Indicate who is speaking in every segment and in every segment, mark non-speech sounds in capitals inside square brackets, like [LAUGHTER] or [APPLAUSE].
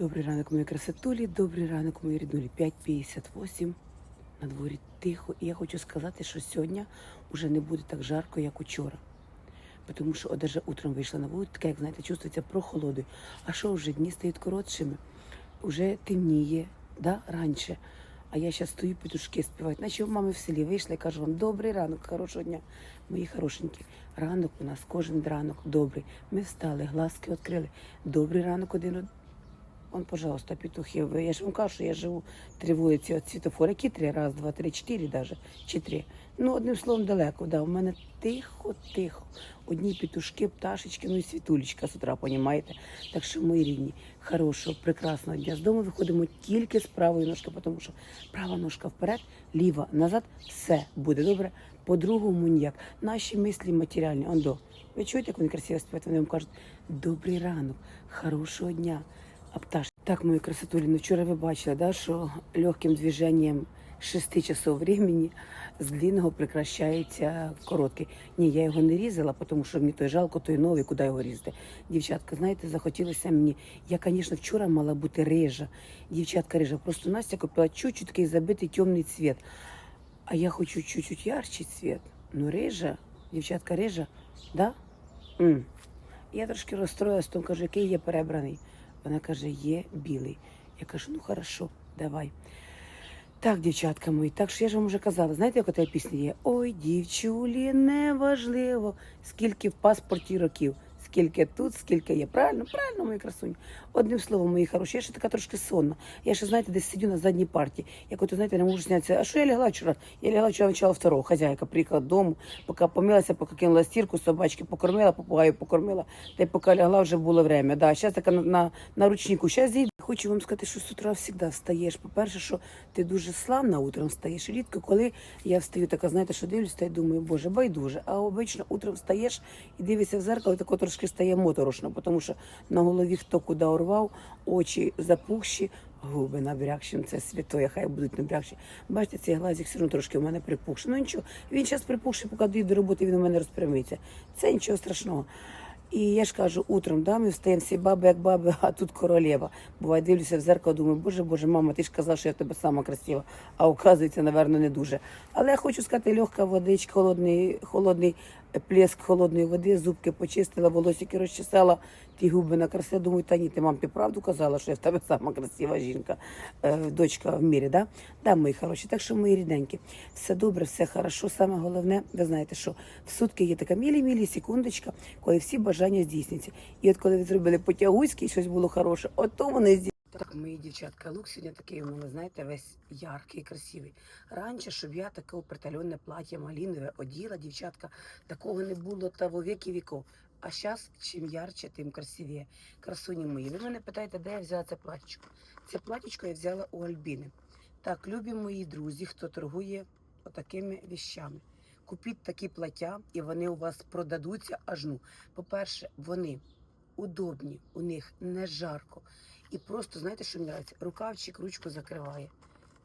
Speaker 1: Добрий ранок, мої красотулі, добрий ранок, мої ріднулі. 5.58, на дворі тихо. І я хочу сказати, що сьогодні вже не буде так жарко, як учора. Тому що даже утром вийшла на вулицю, таке, як знаєте, чувствується прохолодою. А що вже дні стають коротшими, вже темніє, да, раніше. А я зараз стою, петушки співають. Наче в мами в селі вийшла і кажу вам добрий ранок, хорошого дня, мої хорошенькі. Ранок у нас кожен ранок добрий. Ми встали, глазки відкрили. Добрий ранок один од- Он, пожалуйста, петухи. Я ж вам кажу, що я живу три вулиці від світофора. Які три? Раз, два, три, чотири даже. Чи три. Ну, одним словом, далеко. Да. У мене тихо, тихо. Одні петушки, пташечки, ну і світулечка з утра, понімаєте? Так що, мої рідні, хорошого, прекрасного дня. З дому виходимо тільки з правої ножки, тому що права ножка вперед, ліва назад, все буде добре. По-другому ніяк. Наші мислі матеріальні. Ондо. Ви чуєте, як вони красиво співають? Вони вам кажуть, добрий ранок, хорошого дня. А пташ. Так, мої красотулі, ну вчора ви бачили, да, що легким движенням 6 часов времени з длинного прекращається короткий. Ні, я його не різала, тому що мені той жалко, той новий, куди його різати. Дівчатка, знаєте, захотілося мені. Я, звісно, вчора мала бути рижа. Дівчатка рижа. Просто Настя купила чуть-чуть такий забитий темний цвіт. А я хочу чуть-чуть ярчий цвіт. Ну, рижа, дівчатка рижа, да? М. Я трошки розстроїлась, тому кажу, який є перебраний. Вона каже, є білий. Я кажу, ну хорошо, давай. Так, дівчатка мої, так що я ж вам вже казала, знаєте, яка та пісня є? Ой, дівчулі, неважливо, скільки в паспорті років, скільки тут, скільки є. Правильно, правильно, мої красуні. Одним словом, мої хороші, я ще така трошки сонна. Я ще, знаєте, десь сидю на задній парті. Як от, знаєте, не можу знятися. А що я лягла вчора? Я лягла вчора начала второго. Хазяйка приїхала додому, поки помилася, поки кинула стірку, собачки покормила, попугаю покормила. Та й поки лягла, вже було время. Да, зараз така на, на, на ручнику. Зараз. Хочу вам сказати, що з утра завжди встаєш. По-перше, що ти дуже славна утром встаєш. Рідко, коли я встаю, така, знаєте, що дивлюсь, та й думаю, боже, байдуже. А обично утром встаєш і дивишся в зеркало, тако трошки стає моторошно, тому що на голові хто куди урвав, очі запухші, губи набрякші. Ну, Це святоє, хай будуть набрякші. Бачите, цей глазик все одно трошки в мене припухший. Ну нічого, він зараз припухший, поки дійду до роботи, він у мене розпрямиться. Це нічого страшного. І я ж кажу, утром да, ми встаємо всі баби, як баби, [LAUGHS] а тут королева. Буває, дивлюся в зеркало, думаю, боже, боже, мама, ти ж казала, що я в тебе сама красива, а оказується, напевно, не дуже. Але я хочу сказати, легка водичка, холодний, холодний плеск холодної води, зубки почистила, волосики розчесала, ті губи накрасила. Думаю, та ні, ти мам, ти правду казала, що я в тебе сама красива жінка, е, дочка в мірі, да? Да, мої хороші. Так що, мої рідненькі, все добре, все хорошо. Саме головне, ви знаєте, що в сутки є така мілі-мілі секундочка, коли всі бажання здійсняться. І от коли ви зробили потягуськи, щось було хороше, от вони здійснюються. Так, мої дівчатка, лук сьогодні такий у мене, знаєте, весь яркий, красивий. Раніше, щоб я таке притальонне плаття малинове оділа, дівчатка, такого не було та во віки віков. А зараз, чим ярче, тим красивіше. Красуні мої. Ви мене питаєте, де я взяла це платічко? Це платічко я взяла у Альбіни. Так, любі мої друзі, хто торгує отакими віщами. Купіть такі плаття, і вони у вас продадуться аж ну. По-перше, вони удобні, у них не жарко. І просто, знаєте, що мені подобається? Рукавчик ручку закриває.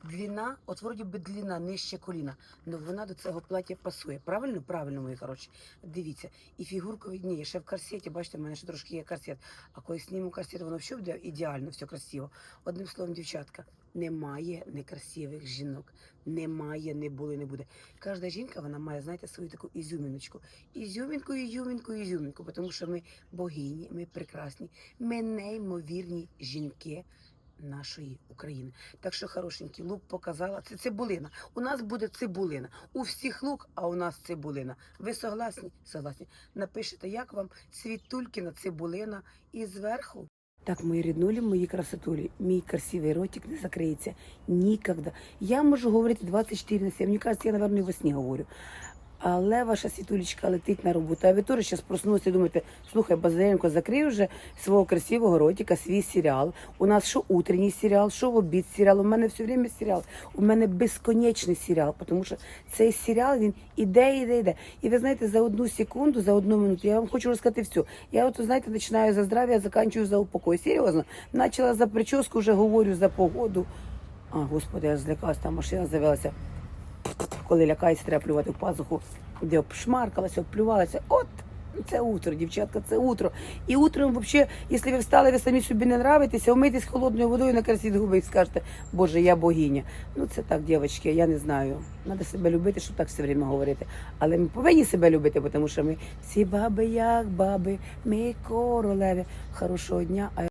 Speaker 1: Длина, от вроді би длина нижче коліна, але вона до цього плаття пасує. Правильно? Правильно, мої коротше. Дивіться. І фігурка відніє. Ще в корсеті, бачите, в мене ще трошки є корсет. А коли зніму корсет, воно все буде ідеально, все красиво. Одним словом, дівчатка, немає некрасивих жінок. Немає, не було і не буде. Кожна жінка вона має, знаєте, свою таку ізюміночку. Ізюмінку, ізюмінку, ізюмінку, тому що ми богині, ми прекрасні, ми неймовірні жінки нашої України. Так що, хорошенький, лук показала. Це цибулина. У нас буде цибулина. У всіх лук, а у нас цибулина. Ви согласні? Согласні. Напишете, як вам світулькіна цибулина і зверху. Так, мої ріднулі, мої красотулі, мій красивий ротик не закриється ніколи. Я можу говорити 24 на 7. Мені кажеться, я, напевно, і во сні говорю. Але ваша світулечка летить на роботу. А ви теж зараз проснулися і думаєте, слухай, Базаренко, закрив вже свого красивого ротика, свій серіал. У нас що утренній серіал, що в обід серіал. У мене все время серіал. У мене безконечний серіал, тому що цей серіал він іде, іде, іде. І ви знаєте, за одну секунду, за одну минуту, я вам хочу розказати все. Я от, знаєте, починаю за здрав'я, заканчую за упокой. Серйозно. Почала за прическу, вже говорю за погоду. А, господи, я злякалась, там машина завелася коли лякається, треба плювати в пазуху, де обшмаркалася, обплювалася. От Це утро, дівчатка, це утро. І утром, взагалі, якщо ви встали, ви самі собі не нравитеся, вмийтесь холодною водою, накрасіть губи і скажете, Боже, я богиня. Ну це так, дівчатки, я не знаю. Треба себе любити, щоб так все время говорити. Але ми повинні себе любити, тому що ми всі баби, як баби, ми королеви. Хорошого дня.